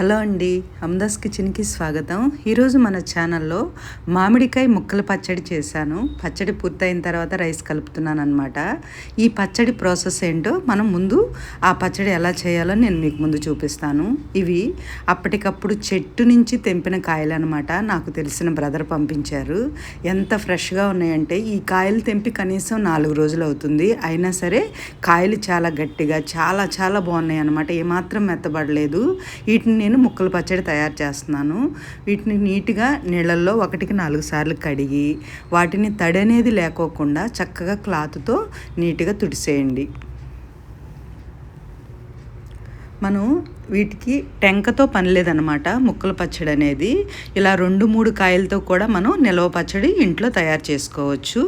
Hello అండి అమ్దాస్ కిచెన్కి స్వాగతం. ఈరోజు మన ఛానల్లో మామిడికాయ ముక్కల పచ్చడి చేశాను. పచ్చడి పూర్తయిన తర్వాత రైస్ కలుపుతున్నాను అనమాట ఈ పచ్చడి ప్రాసెస్ ఏంటో మనం ముందు ఆ పచ్చడి ఎలా చేయాలో నేను మీకు ముందు చూపిస్తాను. ఇవి అప్పటికప్పుడు చెట్టు నుంచి తెంపిన కాయలు అనమాట నాకు తెలిసిన బ్రదర్ పంపించారు. ఎంత ఫ్రెష్గా ఉన్నాయంటే ఈ కాయలు తెంపి కనీసం నాలుగు రోజులు అవుతుంది. అయినా సరే కాయలు చాలా గట్టిగా చాలా చాలా బాగున్నాయి అనమాట ఏమాత్రం మెత్తబడలేదు. వీటిని నేను ముక్కల పచ్చడి తయారు చేస్తున్నాను. వీటిని నీట్గా నీళ్ళల్లో ఒకటికి నాలుగు సార్లు కడిగి వాటిని తడి అనేది లేకోకుండా చక్కగా క్లాత్తో నీట్గా తుడిసేయండి. మనం వీటికి టెంకతో పని లేదనమాట ముక్కల పచ్చడి అనేది. ఇలా రెండు మూడు కాయలతో కూడా మనం నిల్వ పచ్చడి ఇంట్లో తయారు చేసుకోవచ్చు.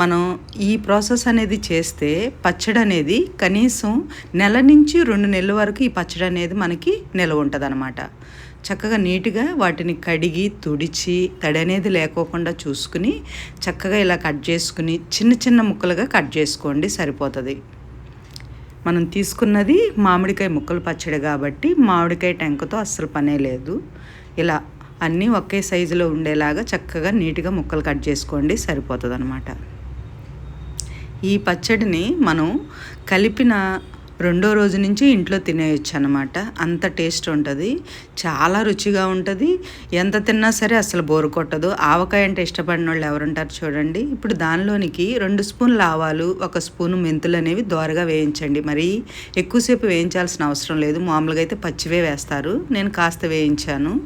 మనం ఈ ప్రాసెస్ అనేది చేస్తే పచ్చడి అనేది కనీసం నెల నుంచి రెండు నెలల వరకు ఈ పచ్చడి అనేది మనకి నిల్వ ఉంటుంది అనమాట చక్కగా నీట్గా వాటిని కడిగి తుడిచి తడి అనేది లేకోకుండా చూసుకుని చక్కగా ఇలా కట్ చేసుకుని చిన్న చిన్న ముక్కలుగా కట్ చేసుకోండి సరిపోతుంది. మనం తీసుకున్నది మామిడికాయ ముక్కలు పచ్చడి కాబట్టి మామిడికాయ టెంకతో అస్సలు పనే లేదు. ఇలా అన్నీ ఒకే సైజులో ఉండేలాగా చక్కగా నీట్గా ముక్కలు కట్ చేసుకోండి సరిపోతుంది అనమాట ఈ పచ్చడిని మనం కలిపిన రెండో రోజు నుంచి ఇంట్లో తినేయచ్చు అనమాట అంత టేస్ట్ ఉంటుంది. చాలా రుచిగా ఉంటుంది. ఎంత తిన్నా సరే అసలు బోరు కొట్టదు. ఆవకాయ అంటే ఇష్టపడిన వాళ్ళు ఎవరుంటారు చూడండి. ఇప్పుడు దానిలోనికి రెండు స్పూన్లు ఆవాలు ఒక స్పూను మెంతులు అనేవి దోరగా వేయించండి. మరి ఎక్కువసేపు వేయించాల్సిన అవసరం లేదు. మామూలుగా అయితే పచ్చివే వేస్తారు. నేను కాస్త వేయించాను.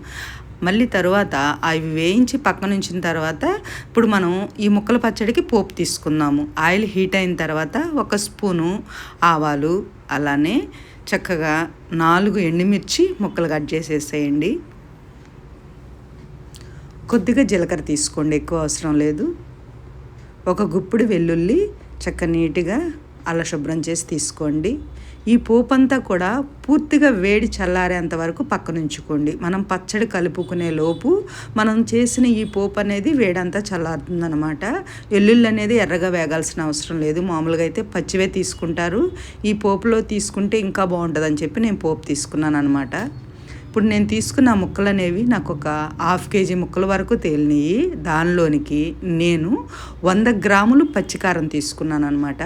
మళ్ళీ తర్వాత అవి వేయించి పక్కన ఉంచిన తర్వాత ఇప్పుడు మనం ఈ ముక్కల పచ్చడికి పోపు తీసుకుందాము. ఆయిల్ హీట్ అయిన తర్వాత ఒక స్పూను ఆవాలు అలానే చక్కగా నాలుగు ఎండుమిర్చి ముక్కలు కట్ చేసేసేయండి. కొద్దిగా జీలకర్ర తీసుకోండి ఎక్కువ అవసరం లేదు. ఒక గుప్పుడు వెల్లుల్లి చక్క నీట్గా అలా శుభ్రం చేసి తీసుకోండి. ఈ పోపు అంతా కూడా పూర్తిగా వేడి చల్లారేంత వరకు పక్కనుంచుకోండి. మనం పచ్చడి కలుపుకునే లోపు మనం చేసిన ఈ పోపు అనేది వేడంతా చల్లారుతుందనమాట వెల్లుల్లి అనేది ఎర్రగా వేగాల్సిన అవసరం లేదు. మామూలుగా అయితే పచ్చివే తీసుకుంటారు. ఈ పోపులో తీసుకుంటే ఇంకా బాగుంటుందని చెప్పి నేను పోపు తీసుకున్నాను అనమాట ఇప్పుడు నేను తీసుకున్న ముక్కలు అనేవి నాకు ఒక హాఫ్ కేజీ ముక్కల వరకు తేలినాయి దానిలోనికి నేను వంద గ్రాములు పచ్చికారం తీసుకున్నాను అనమాట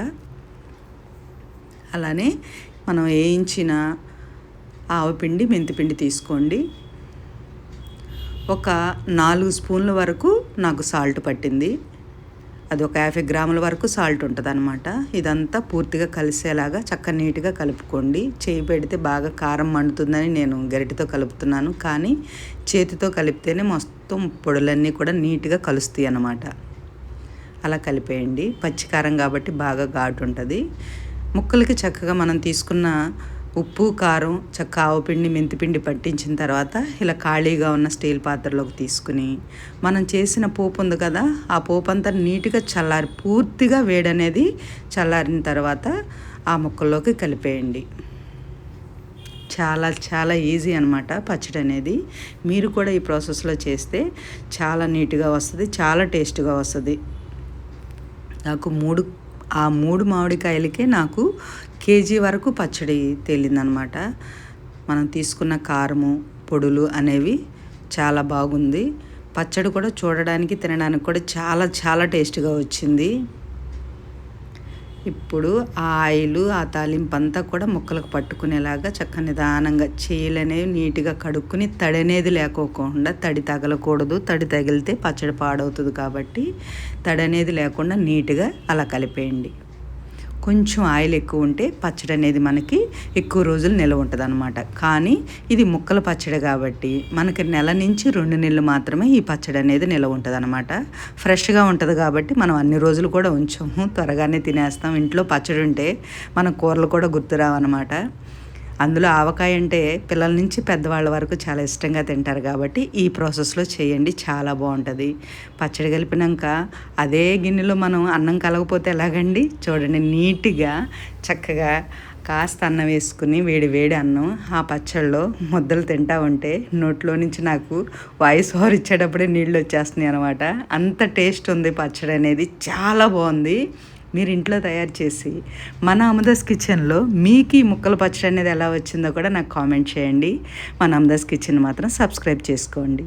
అలానే మనం వేయించిన ఆవపిండి మెంతిపిండి తీసుకోండి. ఒక నాలుగు స్పూన్ల వరకు నాకు సాల్ట్ పట్టింది. అది ఒక యాభై గ్రాముల వరకు సాల్ట్ ఉంటుంది అనమాట ఇదంతా పూర్తిగా కలిసేలాగా చక్క నీట్గా కలుపుకోండి. చేయి పెడితే బాగా కారం మండుతుందని నేను గరిటితో కలుపుతున్నాను. కానీ చేతితో కలిపితేనే మొత్తం పొడులన్నీ కూడా నీట్గా కలుస్తాయి అన్నమాట అలా కలిపేయండి. పచ్చికారం కాబట్టి బాగా ఘాటు ఉంటుంది. ముక్కలకి చక్కగా మనం తీసుకున్న ఉప్పు కారం చక్క ఆవుపిండి మెంతిపిండి పట్టించిన తర్వాత ఇలా ఖాళీగా ఉన్న స్టీల్ పాత్రలోకి తీసుకుని మనం చేసిన పోపు ఉంది కదా ఆ పోపు అంతా నీట్గా చల్లారి పూర్తిగా వేడనేది చల్లారిన తర్వాత ఆ ముక్కల్లోకి కలిపేయండి. చాలా చాలా ఈజీ అనమాట పచ్చడి అనేది మీరు కూడా ఈ ప్రాసెస్లో చేస్తే చాలా నీట్గా వస్తుంది చాలా టేస్ట్గా వస్తుంది. నాకు మూడు ఆ మూడు మామిడికాయలకే నాకు కేజీ వరకు పచ్చడి తేలిందనమాట. మనం తీసుకున్న కారము పొడులు అనేవి చాలా బాగుంది. పచ్చడి కూడా చూడడానికి తినడానికి కూడా చాలా చాలా టేస్ట్గా వచ్చింది. ఇప్పుడు ఆ ఆయిల్ ఆ తాలింపు అంతా కూడా ముక్కలకు పట్టుకునేలాగా చక్క నిదానంగా చేయలనేవి నీట్గా కడుక్కుని తడి అనేది లేకోకుండా తడి తగలకూడదు. తడి తగిలితే పచ్చడి పాడవుతుంది కాబట్టి తడి అనేది లేకుండా నీట్గా అలా కలిపేయండి. కొంచెం ఆయిల్ ఎక్కువ ఉంటే పచ్చడి అనేది మనకి ఎక్కువ రోజులు నిల్వ ఉంటుంది అనమాట కానీ ఇది ముక్కల పచ్చడి కాబట్టి మనకి నెల నుంచి రెండు నెలలు మాత్రమే ఈ పచ్చడి అనేది నిల్వ ఉంటుంది అనమాట ఫ్రెష్గా ఉంటుంది కాబట్టి మనం అన్ని రోజులు కూడా ఉంచాము. త్వరగానే తినేస్తాం. ఇంట్లో పచ్చడి ఉంటే మన కూరలు కూడా గుర్తురావన్నమాట అందులో ఆవకాయ అంటే పిల్లల నుంచి పెద్దవాళ్ళ వరకు చాలా ఇష్టంగా తింటారు కాబట్టి ఈ ప్రాసెస్లో చేయండి చాలా బాగుంటుంది. పచ్చడి కలిపినాక అదే గిన్నెలో మనం అన్నం కలగపోతే ఎలాగండి? చూడండి నీట్గా చక్కగా కాస్త అన్నం వేసుకుని వేడి వేడి అన్నం ఆ పచ్చళ్ళలో ముద్దలు తింటా ఉంటే నోట్లో నుంచి నాకు వాయిస్ ఓవర్ ఇచ్చేటప్పుడే నీళ్ళు వచ్చేస్తున్నాయి అనమాట అంత టేస్ట్ ఉంది పచ్చడి అనేది చాలా బాగుంది. మీరు ఇంట్లో తయారు చేసి మన అమదాస్ కిచెన్లో మీకు ఈ ముక్కల పచ్చడి అనేది ఎలా వచ్చిందో కూడా నాకు కామెంట్ చేయండి. మన అమదాస్ కిచెన్ మాత్రం సబ్స్క్రైబ్ చేసుకోండి.